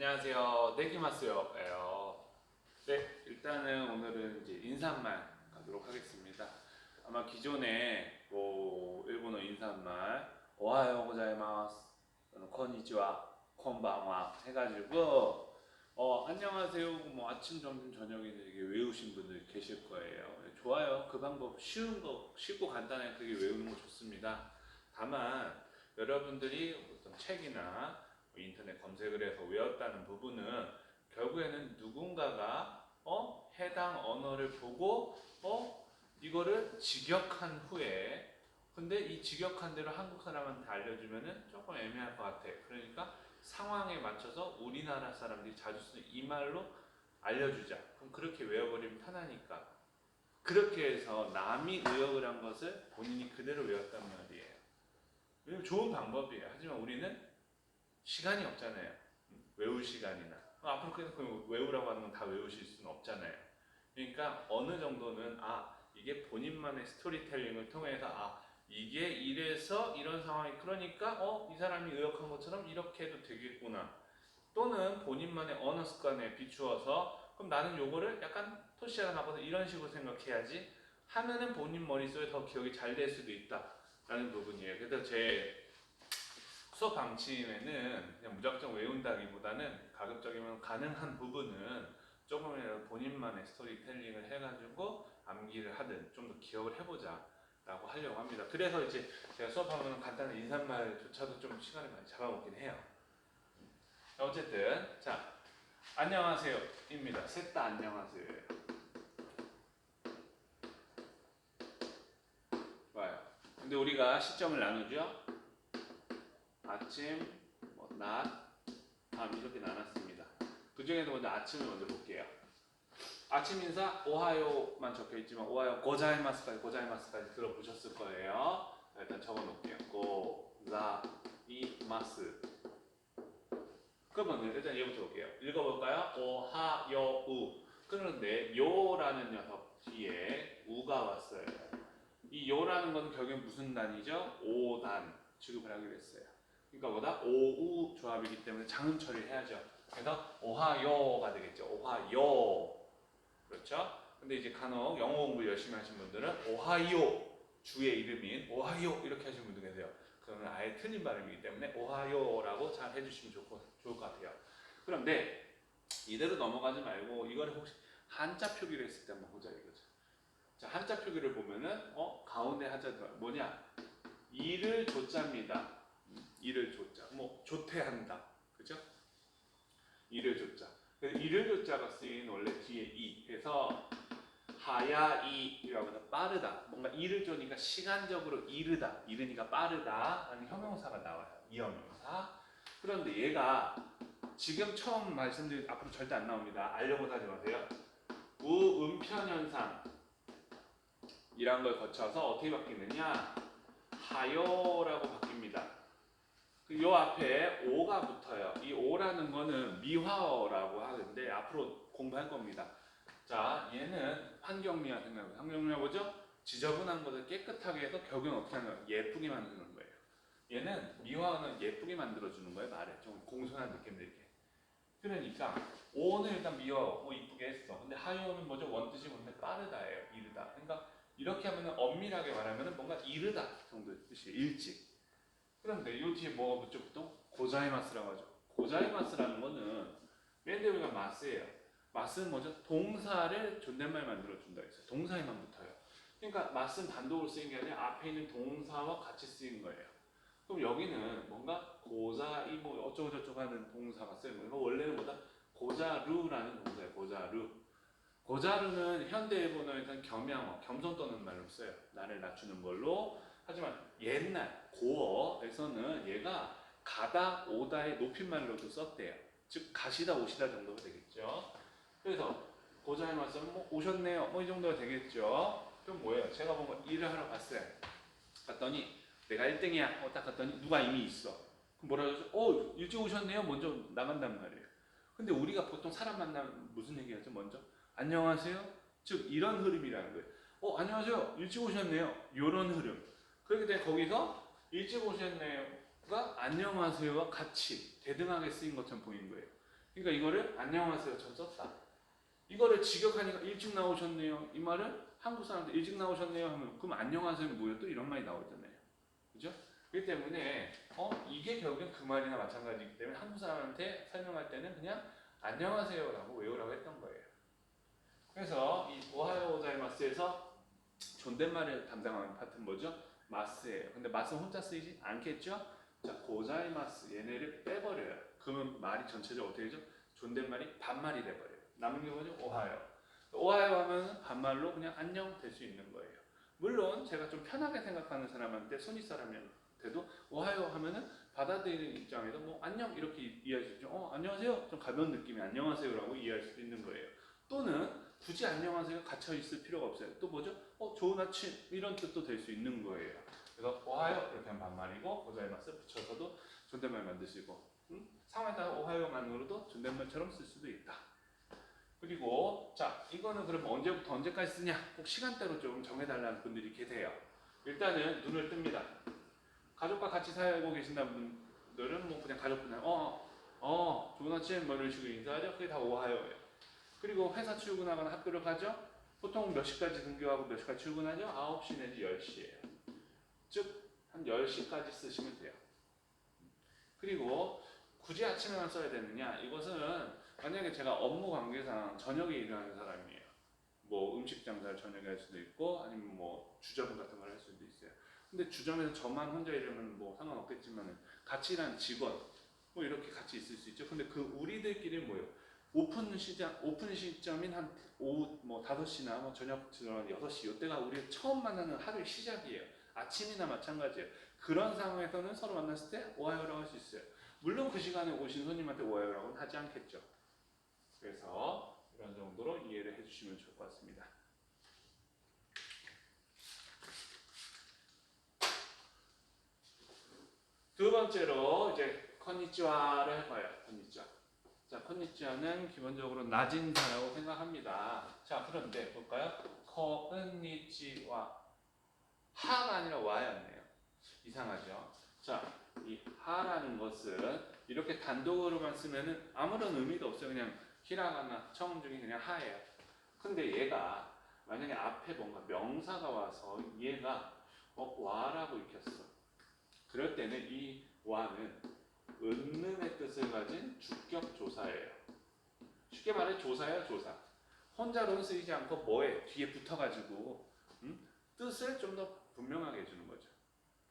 안녕하세요. 네기마스요예요. 네, 일단은 오늘은 이제 인사말 가도록 하겠습니다. 아마 기존에 뭐 일본어 인사말 오하요 고자이마스, 코니치와, 콘방와 해가지고 어 안녕하세요, 뭐 아침, 점심, 저녁에 되게 외우신 분들 계실 거예요. 좋아요. 그 방법 쉬운 거, 쉽고 간단하게 그게 외우는 거 좋습니다. 다만 여러분들이 어떤 책이나 뭐 인터넷 검색을 해서 외웠다는 부분은 결국에는 누군가가 어 해당 언어를 보고 어 이거를 직역한 후에 근데 이 직역한 대로 한국 사람한테 알려주면은 조금 애매할 것 같아. 그러니까 상황에 맞춰서 우리나라 사람들이 자주 쓰는 이 말로 알려주자. 그럼 그렇게 외워버리면 편하니까. 그렇게 해서 남이 의역을 한 것을 본인이 그대로 외웠단 말이에요. 좋은 방법이에요. 하지만 우리는 시간이 없잖아요. 외울 시간이나. 어, 앞으로 그냥 그 외우라고 하는 건 다 외우실 수는 없잖아요. 그러니까 어느 정도는 아 이게 본인만의 스토리텔링을 통해서 아 이게 이래서 이런 상황이 그러니까 어 이 사람이 의역한 것처럼 이렇게 해도 되겠구나. 또는 본인만의 언어 습관에 비추어서 그럼 나는 요거를 약간 토시하나 나보다 이런 식으로 생각해야지 하면은 본인 머릿속에 더 기억이 잘 될 수도 있다 라는 부분이에요. 그래서 제 수업 방침에는 그냥 무작정 외운다기보다는 가급적이면 가능한 부분은 조금이라도 본인만의 스토리텔링을 해가지고 암기를 하든 좀 더 기억을 해보자 라고 하려고 합니다. 그래서 이제 제가 수업하면 간단한 인사말조차도 좀 시간을 많이 잡아먹긴 해요. 자, 어쨌든 자 안녕하세요 입니다. 셋 다 안녕하세요예요. 좋아요. 근데 우리가 시점을 나누죠. 아침, 뭐, 낮, 밤 이렇게 나눴습니다. 그 중에서 먼저 아침을 먼저 볼게요. 아침 인사 오하요만 적혀 있지만 오하요 고자이마스까지 고자이마스까지 들어보셨을 거예요. 자, 일단 적어 놓을게요. 고자이마스. 그러면 일단 얘부터 볼게요. 읽어볼까요? 오하요우. 그런데 요라는 녀석 뒤에 우가 왔어요. 이 요라는 건 결국엔 무슨 단이죠? 5단 취급을 하기로 했어요. 그러니까 뭐다? 오우 조합이기 때문에 장음 처리를 해야죠. 그래서 오하요가 되겠죠. 오하요. 그렇죠? 근데 이제 간혹 영어 공부 열심히 하신 분들은 오하이오 주의 이름인 오하이오 이렇게 하시는 분들 계세요. 그러면 아예 틀린 발음이기 때문에 오하요라고 잘 해주시면 좋고, 좋을 것 같아요. 그런데 이대로 넘어가지 말고 이거를 혹시 한자 표기를 했을 때 한번 보자 이거죠. 자 한자 표기를 보면은 어 가운데 한자 뭐냐 이를 조자입니다. 이를 조자. 뭐 조퇴한다. 그죠? 이를 조자. 이를 조자가 쓰인 원래 뒤에 이. 그래서 하야이라고 해서 빠르다. 뭔가 이를 조니까 시간적으로 이르다. 이르니까 빠르다 라는 형용사가 나와요. 이 형용사. 그런데 얘가 지금 처음 말씀드린 앞으로 절대 안 나옵니다. 알려고 하지 마세요. 우음편 현상 이란 걸 거쳐서 어떻게 바뀌느냐? 하요라고 바뀝니다. 그 요 앞에 오가 붙어요. 이 오라는 거는 미화어라고 하는데 앞으로 공부할 겁니다. 자, 얘는 환경미화 생각해요. 환경미화 뭐죠? 지저분한 것을 깨끗하게 해서 결국엔 어떻게 하는? 예쁘게 만드는 거예요. 얘는 미화어는 예쁘게 만들어주는 거예요. 말에 좀 공손한 느낌 들게. 그러니까 오는 일단 미화어, 오 이쁘게 했어. 근데 하요는 뭐죠? 원뜻이 뭔데 빠르다예요. 이르다. 그러니까 이렇게 하면 은 엄밀하게 말하면 은 뭔가 이르다 정도의 뜻이에요. 일찍. 그런데 요 뒤에 뭐가 붙죠 보통? 고자이마스라고 하죠. 고자이마스라는 거는 맨 뒤에 우리가 마스예요. 마스는 뭐죠? 동사를 존댓말 만들어 준다 했어요. 동사에만 붙어요. 그러니까 마스는 단독으로 쓰인 게 아니라 앞에 있는 동사와 같이 쓰인 거예요. 그럼 여기는 뭔가 고자이 뭐 어쩌고 저쩌고 하는 동사가 쓰인 거예요. 원래는 뭐다? 고자루라는 동사예요. 고자루. 고자루는 현대 일본어에서는 겸양어, 겸손 떠는 말로 써요. 나를 낮추는 걸로. 하지만 옛날 고어에서는 얘가 가다 오다의 높임말로도 썼대요. 즉 가시다 오시다 정도가 되겠죠. 그래서 고자의 말씀은 뭐 오셨네요. 뭐 이 정도가 되겠죠. 그럼 뭐예요? 제가 뭔가 일을 하러 갔어요. 갔더니 내가 1등이야. 어, 딱 갔더니 누가 이미 있어. 그럼 뭐라 그러죠? 어 일찍 오셨네요. 먼저 나간단 말이에요. 근데 우리가 보통 사람 만나면 무슨 얘기 하죠? 먼저 안녕하세요. 즉 이런 흐름이라는 거예요. 어 안녕하세요. 일찍 오셨네요. 이런 흐름. 그렇기 때문에 거기서 일찍 오셨네요가 안녕하세요와 같이 대등하게 쓰인 것처럼 보이는 거예요. 그러니까 이거를 안녕하세요 전 썼다. 이거를 직역하니까 일찍 나오셨네요. 이 말은 한국 사람들 일찍 나오셨네요 하면 그럼 안녕하세요 뭐예요? 또 이런 말이 나오잖아요. 그죠? 그렇기 때문에 어 이게 결국엔 그 말이나 마찬가지이기 때문에 한국 사람한테 설명할 때는 그냥 안녕하세요라고 외우라고 했던 거예요. 그래서 이 오하요 오자이마스에서 존댓말을 담당하는 파트는 뭐죠? 마스예요. 근데 마스는 혼자 쓰이지 않겠죠? 자, 고자이마스 얘네를 빼버려요. 그러면 말이 전체적으로 어떻게 되죠? 존댓말이 반말이 돼버려요. 남은 게 뭐죠? 오하요. 오하요 하면 반말로 그냥 안녕 될 수 있는 거예요. 물론 제가 좀 편하게 생각하는 사람한테 손이 사람한테도 오하요 하면은 받아들이는 입장에서 뭐 안녕 이렇게 이해할 수 있죠. 어 안녕하세요. 좀 가벼운 느낌이 안녕하세요라고 이해할 수도 있는 거예요. 또는 굳이 안녕하세요 갇혀 있을 필요가 없어요. 또 뭐죠? 어 좋은 아침 이런 뜻도 될 수 있는 거예요. 그래서 오하요 이렇게 하면 반말이고 고자이마스 붙여서도 존댓말 있고 음? 상황에 따라 오하요만으로도 존댓말처럼 쓸 수도 있다. 그리고 자 이거는 그럼 언제부터 언제까지 쓰냐? 꼭 시간대로 좀 정해달라는 분들이 계세요. 일단은 눈을 뜹니다. 가족과 같이 살고 계신다는 분들은 뭐 그냥 가족분들 어, 어, 좋은 아침 뭐 이런 식으로 인사하죠. 그게 다 오하요예요. 그리고 회사 출근하거나 학교를 가죠. 보통 몇 시까지 등교하고 몇 시까지 출근하죠? 9시 내지 10시예요. 즉, 한 10시까지 쓰시면 돼요. 그리고 굳이 아침에만 써야 되느냐? 이것은 만약에 제가 업무 관계상 저녁에 일하는 사람이에요. 뭐 음식 장사를 저녁에 할 수도 있고 아니면 뭐 주점 같은 걸 할 수도 있어요. 근데 주점에서 저만 혼자 일하면 뭐 상관없겠지만 같이 일하는 직원 뭐 이렇게 같이 있을 수 있죠. 근데 그 우리들끼리 뭐예요? 오픈 시장 오픈 시점인 한 오후 뭐 5시나 뭐 저녁 저녁 6시 이때가 우리 처음 만나는 하루의 시작이에요. 아침이나 마찬가지예요. 그런 상황에서는 서로 만났을 때 오하요라고 할 수 있어요. 물론 그 시간에 오신 손님한테 오하요라고는 하지 않겠죠. 그래서 이런 정도로 이해를 해주시면 좋을 것 같습니다. 두 번째로 이제 컨니치와를 할 거예요. 컨니치와. 자, 컨니치와는 기본적으로 낮은 인사라고 생각합니다. 자, 그런데 볼까요? 컨니치와 하가 아니라 와였네요. 이상하죠? 자, 이 하라는 것은 이렇게 단독으로만 쓰면은 아무런 의미도 없어요. 그냥 히라가나 중에 그냥 하예요. 근데 얘가 만약에 앞에 뭔가 명사가 와서 얘가 어, 와라고 익혔어. 그럴 때는 이 와는 은는의 뜻을 가진 주격 조사예요. 쉽게 말해 조사예요, 조사. 혼자로는 쓰이지 않고 뭐에 뒤에 붙어가지고 음? 뜻을 좀 더 분명하게 해주는 거죠.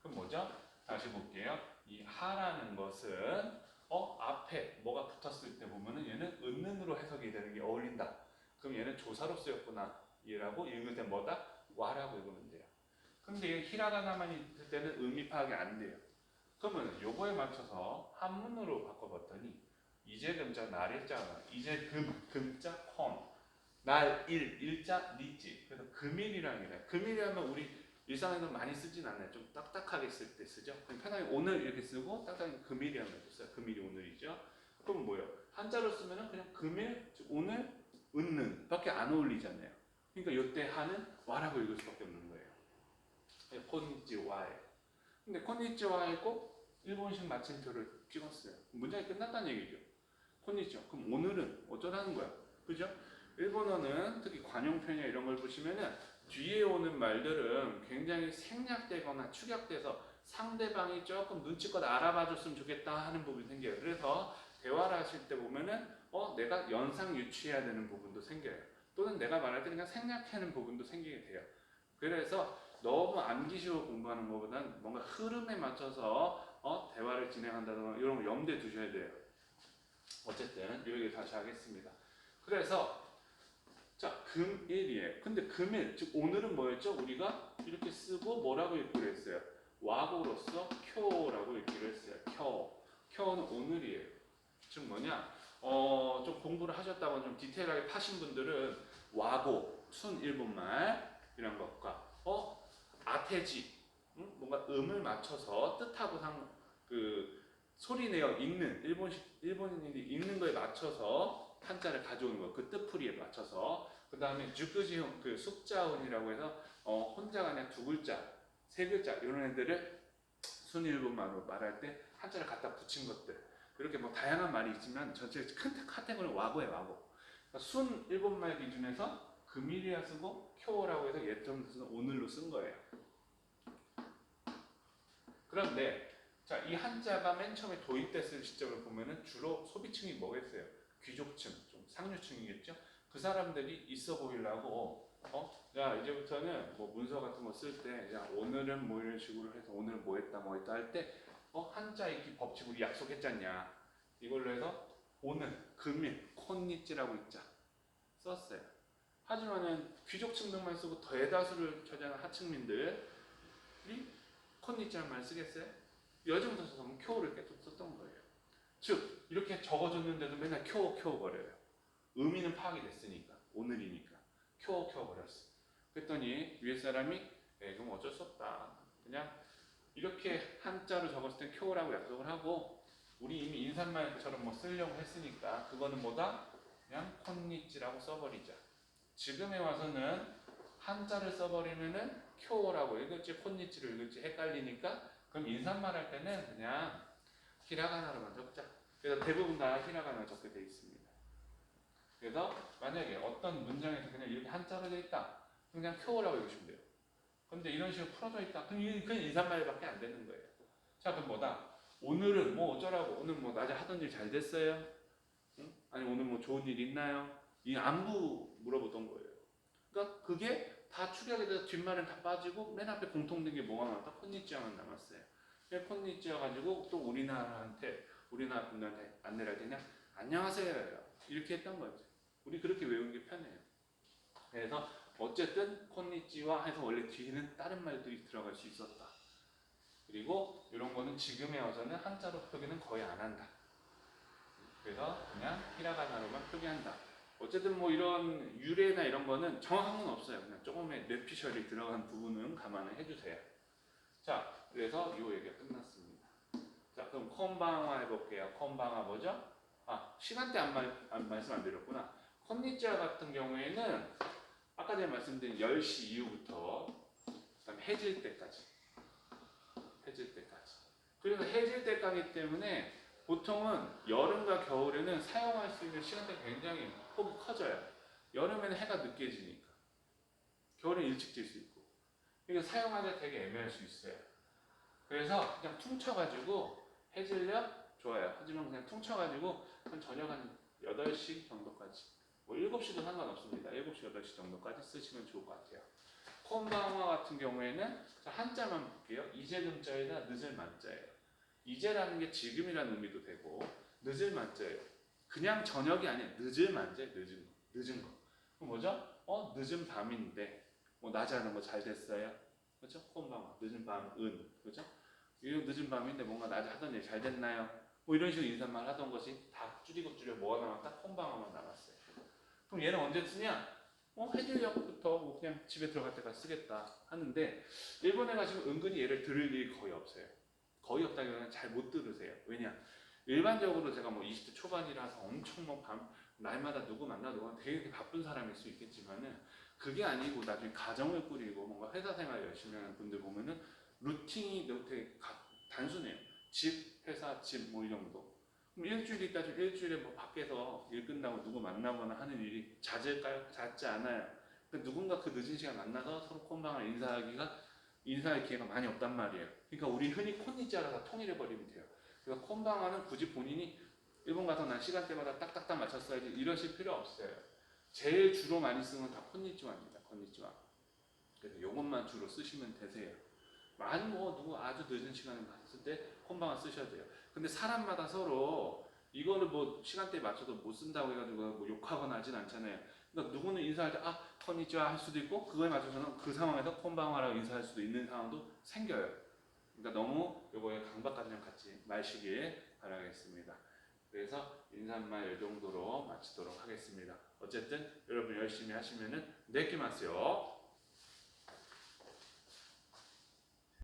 그럼 뭐죠? 다시 볼게요. 이 하라는 것은 어 앞에 뭐가 붙었을 때 보면은 얘는 은는으로 해석이 되는 게 어울린다. 그럼 얘는 조사로 쓰였구나. 이라고 읽을 때 뭐다? 와라고 읽으면 돼요. 근데 얘 히라가나만 있을 때는 의미 파악이 안 돼요. 그러면 요거에 맞춰서 한문으로 바꿔봤더니 이제 금자 날 일자가 이제 금 금자 컴 날 일 일자 리지 그래서 금일이라는 게 금일이라면 우리 일상에서 많이 쓰진 않아요. 좀 딱딱하게 쓸 때 쓰죠. 그냥 편하게 오늘 이렇게 쓰고 딱딱하게 금일이라는 거 써요. 금일이 오늘이죠. 그럼 뭐예요? 한자로 쓰면은 그냥 금일, 즉 오늘, 은는 밖에 안 어울리잖아요. 그러니까 요때 하는 와라고 읽을 수밖에 없는 거예요. 콘니치와예요. 근데 콘니치와에 꼭 일본식 마침표를 찍었어요. 문장이 끝났다는 얘기죠. 콘니치와. 그럼 오늘은 어쩌라는 거야? 그죠? 일본어는 특히 관용편이나 이런 걸 보시면은 뒤에 오는 말들은 굉장히 생략되거나 축약돼서 상대방이 조금 눈치껏 알아봐줬으면 좋겠다 하는 부분이 생겨요. 그래서 대화를 하실 때 보면은 어 내가 연상 유치해야 되는 부분도 생겨요. 또는 내가 말할 때 그냥 생략하는 부분도 생기게 돼요. 그래서 너무 암기식으로 공부하는 것보다는 뭔가 흐름에 맞춰서 어 대화를 진행한다던가 이런 거 염두에 두셔야 돼요. 어쨌든 여기 다시 하겠습니다. 그래서 자, 금일이에요. 근데 금일, 즉 오늘은 뭐였죠? 우리가 이렇게 쓰고 뭐라고 읽기로 했어요? 와고로서 쿄라고 읽기로 했어요. 쿄. 쿄는 오늘이에요. 즉 뭐냐? 어, 좀 공부를 하셨다고 좀 디테일하게 파신 분들은 와고, 순 일본말 이런 것과 어, 아테지, 응? 뭔가 음을 맞춰서 뜻하고 상, 그 소리 내어 읽는 일본식 일본인들이 읽는 거에 맞춰서 한자를 가져오는 거예요. 그 뜻풀이에 맞춰서. 그 다음에 주크지훈, 그 숙자훈이라고 해서 어, 혼자가 아니라 두 글자, 세 글자 이런 애들을 순일본말로 말할 때 한자를 갖다 붙인 것들. 이렇게 뭐 다양한 말이 있지만 전체 큰 카테고리 와고에 와고. 그러니까 순 일본말 기준에서 금일이라 쓰고 쿄라고 해서 예점에서 오늘로 쓴 거예요. 그런데 자, 이 한자가 맨 처음에 도입됐을 시점을 보면은 주로 소비층이 뭐겠어요? 귀족층, 좀 상류층이겠죠? 그 사람들이 있어 보이려고 어? 야, 이제부터는 뭐 문서 같은 거 쓸 때 야, 오늘은 뭐 이런 식으로 해서 오늘 뭐 했다 뭐 했다 할 때 어, 한자 읽기 법칙 우리 약속했잖냐. 이걸로 해서 오늘, 금일, 콘니찌라고 읽자. 썼어요. 하지만은 귀족층들만 쓰고 대다수를 차지하는 하층민들이 말 쓰겠어요? 써서 쿄를 계속 썼던 거예요. 즉 이렇게 적어줬는데도 맨날 쿄 쿄 거려요. 의미는 파악이 됐으니까 오늘이니까 쿄 쿄 거렸어. 그랬더니 위에 사람이 예, 그럼 어쩔 수 없다. 그냥 이렇게 한자로 적었을 때 쿄라고 약속을 하고 우리 이미 인사말처럼 뭐 쓰려고 했으니까 그거는 뭐다? 그냥 콘니찌라고 써버리자. 지금에 와서는 한자를 써버리면은 쿄라고 읽을지 콘니찌를 읽을지 헷갈리니까 그럼 인사말 할 때는 그냥 히라가나로만 적자. 그래서 대부분 다 히라가나 적게 돼 있습니다. 그래서 만약에 어떤 문장에서 그냥 이렇게 한자로 돼 있다. 그냥 쿄라고 읽으시면 돼요. 근데 이런 식으로 풀어져 있다. 그럼 그냥 인사말밖에 안 되는 거예요. 자, 그럼 뭐다? 오늘은 뭐 어쩌라고? 오늘 뭐 낮에 하던 일 잘 됐어요? 응? 아니 오늘 뭐 좋은 일 있나요? 이 안부 물어보던 거예요. 그러니까 그게 다 축약이 돼서 뒷말은 다 빠지고 맨 앞에 공통된 게 뭐가 나왔다? 콘니찌아만 남았어요. 그 콘니찌아 가지고 또 우리나라한테 우리나라 분들한테 안내를 할 때는 안녕하세요 이렇게 했던 거죠. 우리 그렇게 외우는 게 편해요. 그래서 어쨌든 콘니찌와 해서 원래 뒤에는 다른 말들이 들어갈 수 있었다. 그리고 이런 거는 지금에 와서는 한자로 표기는 거의 안 한다. 그래서 그냥 히라가나로만 표기한다. 어쨌든 뭐 이런 유래나 이런 거는 정확한 건 없어요. 그냥 조금의 뇌피셜이 들어간 부분은 감안을 해주세요. 자, 그래서 이 얘기가 끝났습니다. 자, 그럼 컴방화 해볼게요. 컴방화 뭐죠? 아, 시간대 안, 말, 안 말씀 안 드렸구나. 콘니찌아 같은 경우에는 아까 전에 말씀드린 10시 이후부터 그다음에 해질 때까지 해질 때까지 그래서 해질 때까지 때문에 보통은 여름과 겨울에는 사용할 수 있는 시간대가 굉장히 폭이 커져요. 여름에는 해가 늦게 지니까. 겨울엔 일찍 질 수 있고. 이거 사용하기가 되게 애매할 수 있어요. 그래서 그냥 퉁쳐가지고 해질녘 좋아요. 하지만 그냥 퉁쳐가지고 한 저녁 한 8시 정도까지. 뭐 7시도 상관없습니다. 7시, 8시 정도까지 쓰시면 좋을 것 같아요. 콤방화 같은 경우에는 자, 한자만 볼게요. 이제금자에다 늦을 만자예요. 이제라는 게 지금이라는 의미도 되고 늦을 만자예요. 그냥 저녁이 아니야. 늦을 만자, 늦은 거. 늦은 거. 그럼 뭐죠? 어, 늦은 밤인데 뭐 낮에 하는 거 잘 됐어요. 그렇죠? 콤방화. 늦은 밤, 은. 그렇죠? 이 늦은 밤인데 뭔가 낮에 하던 일 잘 됐나요? 뭐 이런 식으로 인사말 하던 것이 다 줄이고 줄여 뭐가 남았다? 콤방화만 남았어요. 그럼 얘는 언제 쓰냐? 어, 해질녘부터 뭐 그냥 집에 들어갈 때까지 쓰겠다 하는데 일본에 가시면 은근히 얘를 들을 일이 거의 없어요. 거의 없다기보다는 잘 못 들으세요. 왜냐? 일반적으로 제가 뭐 20대 초반이라서 엄청 뭐 밤, 날마다 누구 만나 누구 만나 되게 바쁜 사람일 수 있겠지만은 그게 아니고 나중에 가정을 꾸리고 뭔가 회사 생활 열심히 하는 분들 보면은 루틴이 되게 가- 단순해요. 집, 회사, 집 뭐 이 정도. 그럼 일주일 있다 좀 일주일에 뭐 밖에서 일 끝나고 누구 만나거나 하는 일이 잦을까요? 잦지 않아요. 근데 누군가 그 늦은 시간 만나서 서로 콤방을 인사하기가 인사할 기회가 많이 없단 말이에요. 그러니까 우리 흔히 콘니찌아라 다 통일해 버리면 돼요. 그래서 콤방하는 굳이 본인이 일본 가서 난 시간대마다 딱딱딱 맞췄어야지 이러실 필요 없어요. 제일 주로 많이 쓰는 건 다 콘니찌와입니다. 콘니찌와. 그래서 이것만 주로 쓰시면 되세요. 많이 뭐 누구 아주 늦은 시간에 봤을 때 콤방을 쓰셔도 돼요. 근데 사람마다 서로 이거를 뭐 시간대에 맞춰서 못 쓴다고 해가지고 뭐 욕하거나 하진 않잖아요. 그러니까 누구는 인사할 때 아, 콘니찌와 할 수도 있고 그거에 맞춰서는 그 상황에서 콤방화라고 인사할 수도 있는 상황도 생겨요. 그러니까 너무 요거에 강박관념 갖지 마시길 바라겠습니다. 그래서 인사말 이 정도로 마치도록 하겠습니다. 어쨌든 여러분 열심히 하시면은 내끼 마세요.